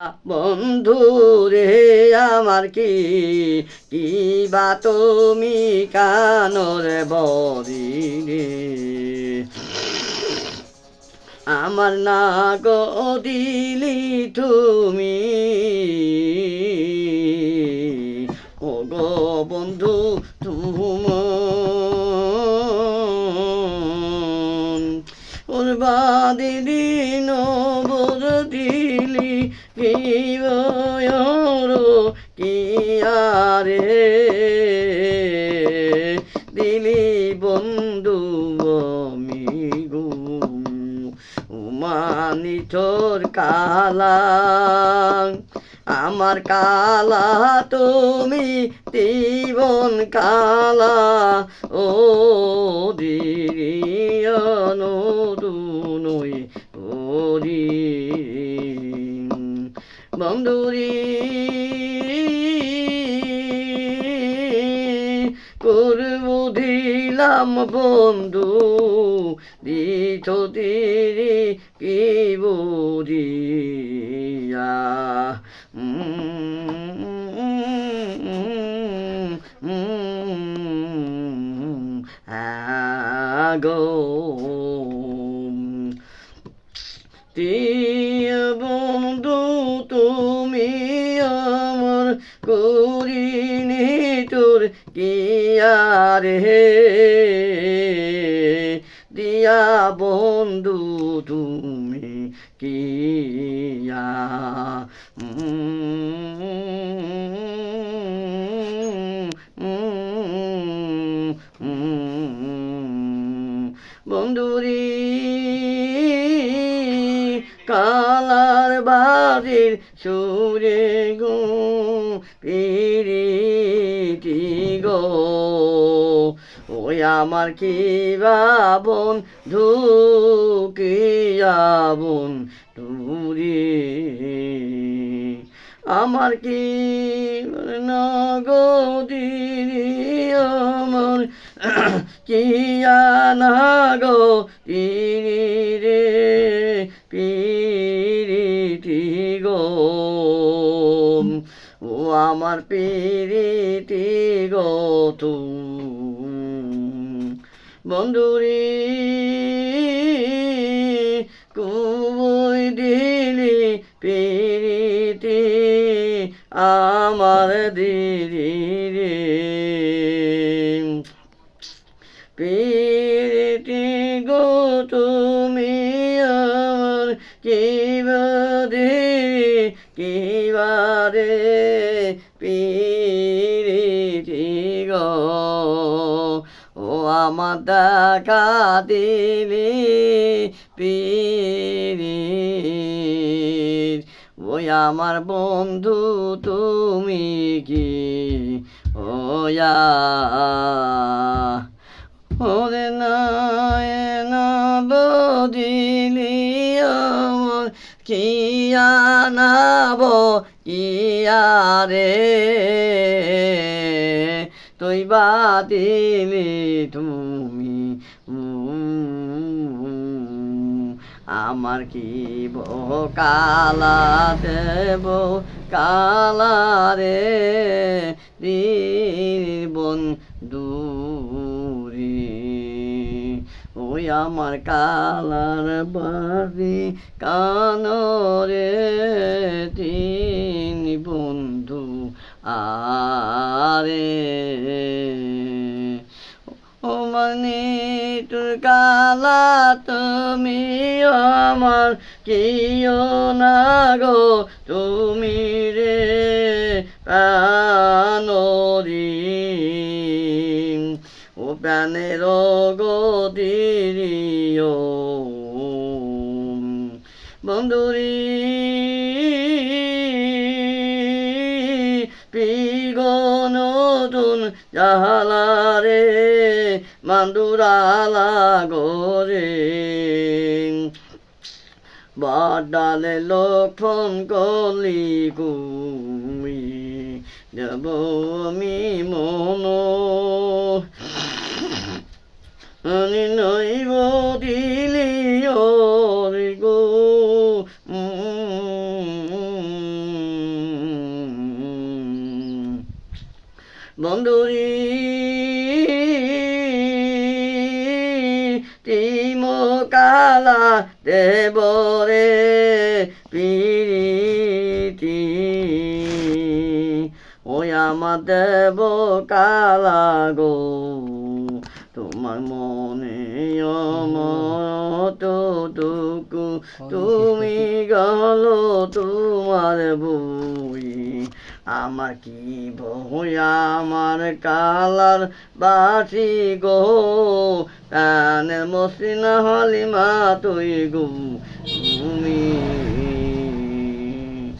বন্ধু রে, আমার কি কি বা তুমি কানর বদিনে আমার না গো দিলি তুমি। ও গো বন্ধু তুম ওর কি কি আরে দিলি বন্ধু আমি গো উমানি তোর কালা আমার কালা তুমি জীবন কালা, ও দিরিয়ানো তুনই বন্ধুরি। করব দিলাম বন্ধু দিত দিরি কি বুঝিয়া। আগো। প্রিয় আরে দিয়া বন্ধু তুমি কিয়া বন্ধুরি কালার বাড়ির সুরে গো পিরিতি গো। ওই আমার কি বাবন ধুকি যাবন তুরি আমার কি নগদিনী আমার? কি আনাগো তিনি রে? পিরিতি গো। ও আমার পিরিতি গো তুমি। বন্ধুরি কুবই দিলি পিরিতি আমার দিদি রে। পিরিতি গো তুমি আমার কিবারে কিবারে পিরিতি দেখা দিলি পিরি। ওই আমার বন্ধু তুমি কি? ওয়া ওরে না বদিলি আমার কি আনাব, কি তুই বাদিলি তুমি আমার কি বহ কালা দেব কালা রে? বন্ধুরি ওই আমার কালার বাড়ি কানরে তিন বন্ধু আরে, ও মানে তোর কালা তুমি আমার কিও না গো? তুমি রে প্রাণরি ও প্রাণের গদিরিও। বন্ধুরি জাহালারে মান্দুরালা গোরে। বাডালে লোক ফোন করলি কুমি যাব আমি মন। বন্ধুরি তিম কালা দেবরে পিরিতি। ওই আমার দেব কালা গো তোমার মনে অমতটুকু তুমি গেল তোমার বই আমার কি বই আমার কালার বাসি গো। কানের মসিনা হলিমা তুই গো। তুমি